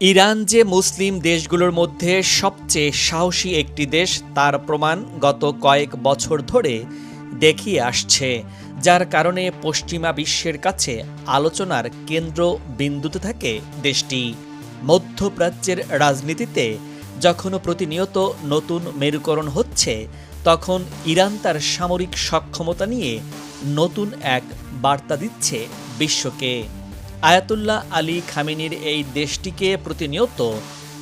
Iran যে মুসলিম দেশগুলোর মধ্যে সবচেয়ে সাহসী একটি দেশ, তার প্রমাণ গত কয়েক বছর ধরে দেখিয়ে আসছে, যার কারণে পশ্চিমা বিশ্বের কাছে আলোচনার কেন্দ্র বিন্দুতে থাকে দেশটি। মধ্যপ্রাচ্যের রাজনীতিতে যখন প্রতিনিয়ত নতুন মেরুকরণ হচ্ছে, তখন ইরান তার সামরিক সক্ষমতা নিয়ে নতুন এক বার্তা দিচ্ছে বিশ্বকে। আয়াতুল্লাহ আলী খামেনির এই দেশটিকে প্রতিনিয়ত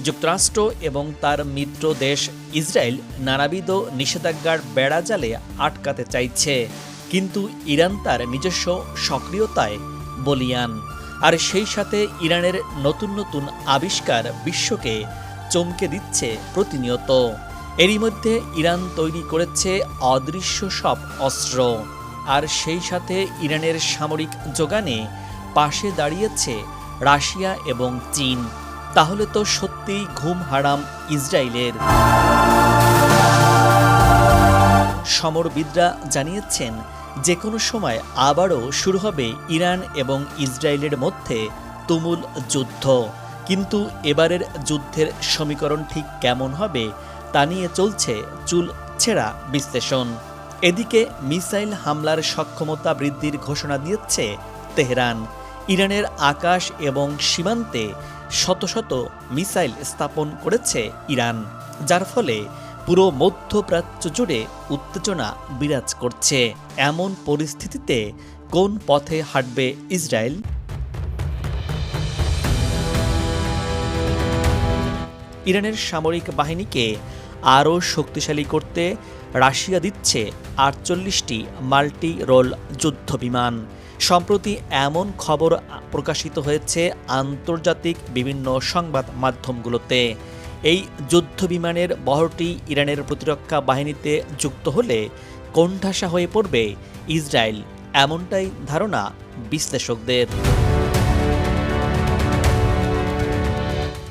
যুক্তরাষ্ট্র এবং তার মিত্র দেশ ইসরায়েল নানাবিধ নিষেধাজ্ঞার বেড়াজালে আটকাতে চাইছে। কিন্তু ইরান তার নিজস্ব সক্রিয়তায় বলিয়ান। আর সেই সাথে ইরানের নতুন নতুন আবিষ্কার বিশ্বকে চমকে দিচ্ছে প্রতিনিয়ত। এরই মধ্যে ইরান তৈরি করেছে অদৃশ্য সব অস্ত্র। আর সেই সাথে ইরানের সামরিক যোগানে পাশে দাঁড়িয়েছে রাশিয়া এবং চীন। তাহলে তো সত্যিই ঘুম হারাম ইসরায়েলের। সমরবিদরা জানিয়েছেন যে কোনো সময় আবারও শুরু হবে ইরান এবং ইসরায়েলের মধ্যে তুমুল যুদ্ধ। কিন্তু এবারের যুদ্ধের সমীকরণ ঠিক কেমন হবে তা নিয়ে চলছে চুল ছেঁড়া বিশ্লেষণ। এদিকে মিসাইল হামলার সক্ষমতা বৃদ্ধির ঘোষণা দিয়েছে তেহরান। ইরানের আকাশ এবং সীমান্তে শত শত মিসাইল স্থাপন করেছে ইরান, যার ফলে পুরো মধ্যপ্রাচ্য জুড়ে উত্তেজনা বিরাজ করছে। এমন পরিস্থিতিতে কোন পথে হাঁটবে ইসরায়েল? ইরানের সামরিক বাহিনীকে আরও শক্তিশালী করতে রাশিয়া দিচ্ছে আটচল্লিশটি মাল্টি রোল যুদ্ধবিমান। সম্প্রতি এমন খবর প্রকাশিত হয়েছে আন্তর্জাতিক বিভিন্ন সংবাদ মাধ্যমগুলোতে। এই যুদ্ধবিমানের বহরটি ইরানের প্রতিরক্ষা বাহিনীতে যুক্ত হলে কোণঠাসা হয়ে পড়বে ইসরায়েল, এমনটাই ধারণা বিশ্লেষকদের।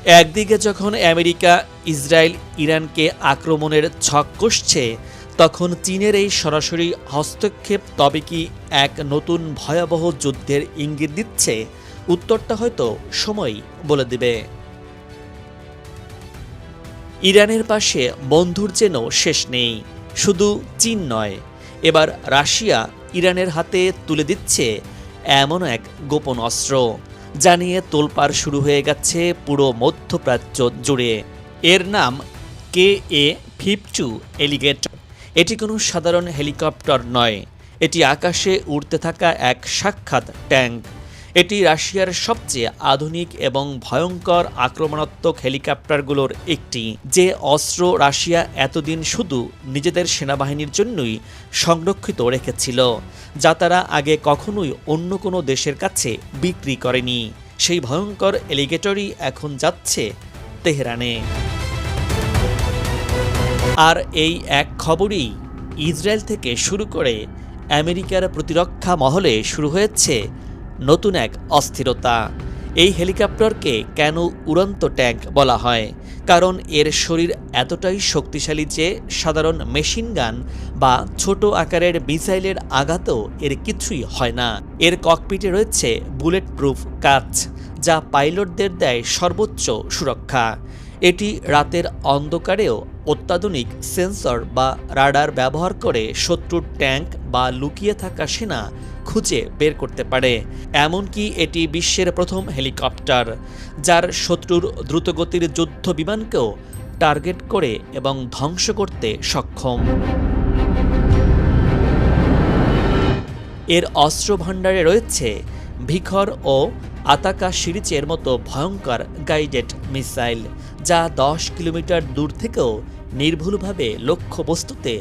একদিকে যখন আমেরিকা ইসরায়েল ইরানকে আক্রমণের ছক কষছে তখন চীনের এই সরাসরি হস্তক্ষেপ তবে কি এক নতুন ভয়াবহ যুদ্ধের ইঙ্গিত দিচ্ছে? উত্তরটা হয়তো সময় বলে দেবে। ইরানের পাশে বন্ধুর যেন শেষ নেই, শুধু চীন নয়। এবার রাশিয়া ইরানের হাতে তুলে দিচ্ছে এমন এক গোপন অস্ত্র জানিয়ে তোলপাড় শুরু হয়ে গেছে পুরো মধ্যপ্রাচ্য জুড়ে। এর নাম কে এ ফিফটু এলিগেটর এটি কোনো সাধারণ হেলিকপ্টার নয়। এটি আকাশে উড়তে থাকা এক সাক্ষাৎ ট্যাঙ্ক। এটি রাশিয়ার সবচেয়ে আধুনিক এবং ভয়ঙ্কর আক্রমণাত্মক হেলিকপ্টারগুলোর একটি, যে অস্ত্র রাশিয়া এতদিন শুধু নিজেদের সেনাবাহিনীর জন্যই সংরক্ষিত রেখেছিল, যা তারা আগে কখনোই অন্য কোনো দেশের কাছে বিক্রি করেনি। সেই ভয়ঙ্কর এলিগেটরই এখন যাচ্ছে তেহরানে। আর এই এক খবরই ইসরায়েল থেকে শুরু করে আমেরিকার প্রতিরক্ষা মহলে শুরু হয়েছে নতুন এক অস্থিরতা। এই হেলিকপ্টারকে কেন উড়ন্ত ট্যাঙ্ক বলা হয়? কারণ এর শরীর এতটাই শক্তিশালী যে সাধারণ মেশিন গান বা ছোট আকারের মিসাইলের আঘাতও এর কিছুই হয় না। এর ককপিটে রয়েছে বুলেট প্রুফ কাচ, যা পাইলটদের দেয় সর্বোচ্চ সুরক্ষা। এটি রাতের অন্ধকারেও অত্যাধুনিক সেন্সর বা রাডার ব্যবহার করে শত্রুর ট্যাঙ্ক বা লুকিয়ে থাকা সেনা খুঁজে বের করতে পারে। এমনকি এটি বিশ্বের প্রথম হেলিকপ্টার, যার শত্রুর দ্রুতগতির যুদ্ধ বিমানকেও টার্গেট করে এবং ধ্বংস করতে সক্ষম। এর অস্ত্র ভাণ্ডারে রয়েছে ভিখর ও আতাকা সিরিজের মতো ভয়ঙ্কর গাইডেড মিসাইল। যা দশ কিলোমিটার দূর থেকেও নির্ভুলভাবে লক্ষ্যবস্তুতে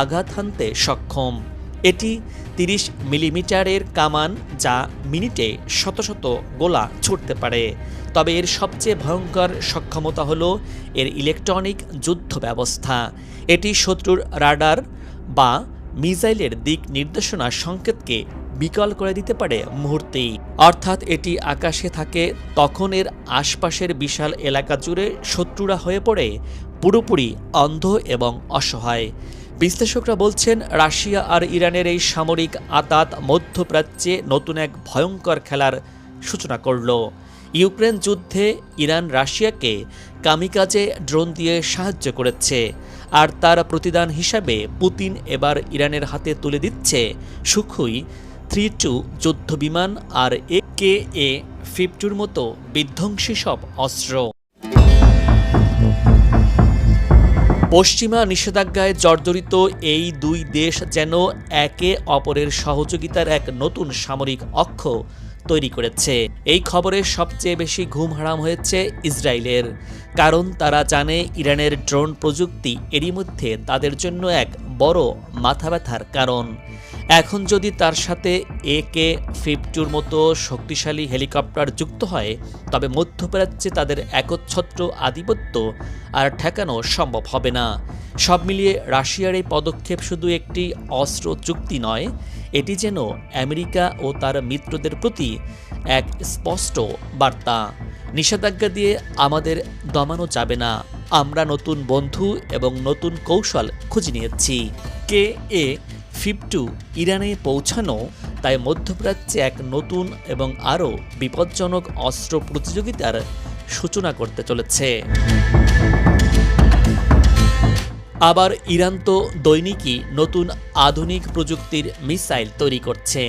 আঘাত হানতে সক্ষম। এটি তিরিশ মিলিমিটারের কামান যা মিনিটে শত শত গোলা ছুটতে পারে। তবে এর সবচেয়ে ভয়ঙ্কর সক্ষমতা হল এর ইলেকট্রনিক যুদ্ধ ব্যবস্থা। এটি শত্রুর রাডার বা মিসাইলের দিক নির্দেশনা সংকেতকে বিকল করে দিতে পারে মুহূর্তেই। অর্থাৎ এটি আকাশে থাকে, তখন এর আশপাশের বিশাল এলাকা জুড়ে শত্রুরা হয়ে পড়ে, পুরোপুরি অন্ধ এবং অসহায়। বিশ্লেষকরা বলছেন, রাশিয়া আর ইরানের এই সামরিক আতাত মধ্যপ্রাচ্যে নতুন এক ভয়ঙ্কর খেলার সূচনা করল। ইউক্রেন যুদ্ধে ইরান রাশিয়াকে কামিকাজে ড্রোন দিয়ে সাহায্য করেছে, আর তার প্রতিদান হিসাবে পুতিন এবার ইরানের হাতে তুলে দিচ্ছে সুখুই থ্রি টু যুদ্ধবিমান আর এ কে এ ফিফটুর মতো বিধ্বংসী সব অস্ত্র। পশ্চিমা নিষেধাজ্ঞায় জর্জরিত এই দুই দেশ যেন একে অপরের সহযোগিতার এক নতুন সামরিক অক্ষ তৈরি করেছে। এই খবরে সবচেয়ে বেশি ঘুম হারাম হয়েছে ইসরায়েলের, কারণ তারা জানে ইরানের ড্রোন প্রযুক্তি এরই মধ্যে তাদের জন্য এক বড় মাথা ব্যথার কারণ। এখন যদি তার সাথে এ কে ফিফটুর মতো শক্তিশালী হেলিকপ্টার যুক্ত হয়, তবে মধ্যপ্রাচ্যে তাদের একচ্ছত্র আধিপত্য আর ঠেকানো সম্ভব হবে না। সব মিলিয়ে রাশিয়ার এই পদক্ষেপ শুধু একটি অস্ত্র চুক্তি নয়, এটি যেন আমেরিকা ও তার মিত্রদের প্রতি এক স্পষ্ট বার্তা। নিষেধাজ্ঞা দিয়ে আমাদের দমানো যাবে না। আমরা নতুন বন্ধু এবং নতুন কৌশল খুঁজে নিয়েছি। কে এ ফিফটু ইরানে পৌঁছানো, তাই মধ্যপ্রাচ্যে এক নতুন এবং আরও বিপজ্জনক অস্ত্র প্রতিযোগিতার সূচনা করতে চলেছে। আবার ইরান তো দৈনিকই নতুন আধুনিক প্রযুক্তির মিসাইল তৈরি করছে,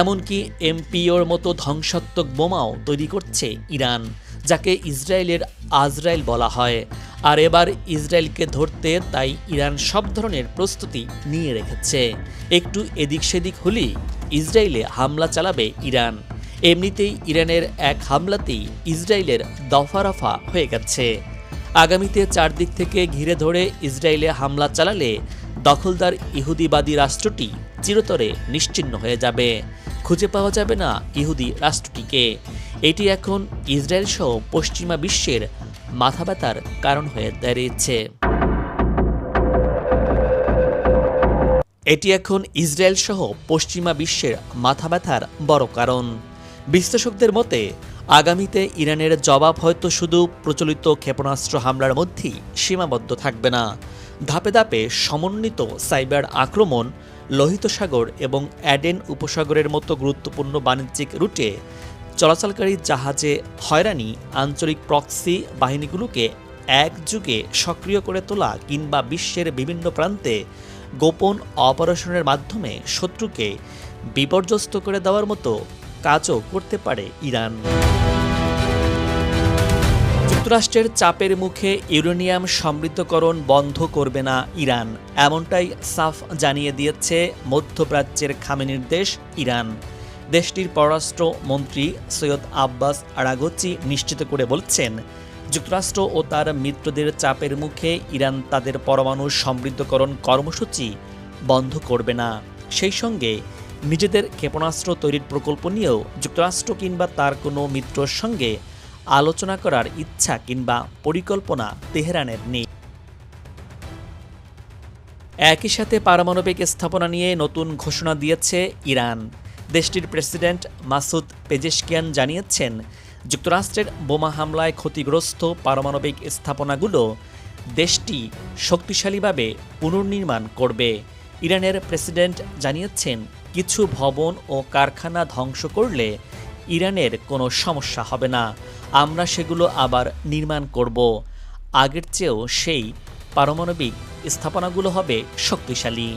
এমনকি এমপিওর মতো ধ্বংসাত্মক বোমাও তৈরি করছে ইরান, যাকে ইসরায়েলের আজরায়েল বলা হয়। আর এবার ইসরায়েলকে ধরতে তাই ইরান সব ধরনের প্রস্তুতি নিয়ে রেখেছে। একটু এদিক সেদিক হলেই ইসরায়েলে হামলা চালাবে ইরান। এমনিতেই ইরানের এক হামলাতেই ইসরায়েলের দফারফা হয়ে গেছে। আগামীতে চারদিক থেকে ঘিরে ধরে ইসরায়েলে হামলা চালালে দখলদার ইহুদিবাদী রাষ্ট্রটি চিরতরে নিশ্চিহ্ন হয়ে যাবে। খুঁজে পাওয়া যাবে না ইহুদি রাষ্ট্রটিকে। এটি এখন ইসরায়েল সহ পশ্চিমা বিশ্বের মাথা ব্যথার কারণ হয়ে দাঁড়িয়েছে। এটি এখন ইসরায়েল সহ পশ্চিমা বিশ্বের মাথা ব্যথার বড় কারণ। বিশ্লেষকদের মতে, আগামীতে ইরানের জবাব হয়তো শুধু প্রচলিত ক্ষেপণাস্ত্র হামলার মধ্যেই সীমাবদ্ধ থাকবে না। ধাপে ধাপে সমন্বিত সাইবার আক্রমণ, লোহিত সাগর এবং অ্যাডেন উপসাগরের মতো গুরুত্বপূর্ণ বাণিজ্যিক রুটে চলাচলকারী জাহাজে হয়রানি আঞ্চলিক প্রক্সি বাহিনীগুলোকে একযুগে সক্রিয় করে তোলা কিংবা বিশ্বের বিভিন্ন প্রান্তে গোপন অপারেশনের মাধ্যমে শত্রুকে বিপর্যস্ত করে দেওয়ার মতো কাজও করতে পারে ইরান। যুক্তরাষ্ট্রের চাপের মুখে ইউরেনিয়াম সমৃদ্ধকরণ বন্ধ করবে না ইরান, এমনটাই সাফ জানিয়ে দিয়েছে মধ্যপ্রাচ্যের খামেনির দেশ ইরান। দেশটির পররাষ্ট্র মন্ত্রী সৈয়দ আব্বাস আরাগচি নিশ্চিত করে বলছেন, যুক্তরাষ্ট্র ও তার মিত্রদের চাপের মুখে ইরান তাদের পরমাণু সমৃদ্ধকরণ কর্মসূচি বন্ধ করবে না। সেই সঙ্গে নিজেদের ক্ষেপণাস্ত্র তৈরির প্রকল্প নিয়েও যুক্তরাষ্ট্র কিংবা তার কোনো মিত্রর সঙ্গে আলোচনা করার ইচ্ছা কিংবা পরিকল্পনা তেহরানের নেই। একই সাথে পারমাণবিক স্থাপনা নিয়ে নতুন ঘোষণা দিয়েছে ইরান। দেশটির প্রেসিডেন্ট মাসুদ পেজেশকিয়ান জানিয়েছেন, যুক্তরাষ্ট্রের বোমা হামলায় ক্ষতিগ্রস্ত পারমাণবিক স্থাপনাগুলো দেশটি শক্তিশালীভাবে পুনর্নির্মাণ করবে। ইরানের প্রেসিডেন্ট জানিয়েছেন, কিছু ভবন ও কারখানা ধ্বংস করলে ইরানের কোনো সমস্যা হবে না, আমরা সেগুলো আবার নির্মাণ করব। আগের চেয়েও সেই পারমাণবিক স্থাপনাগুলো হবে শক্তিশালী।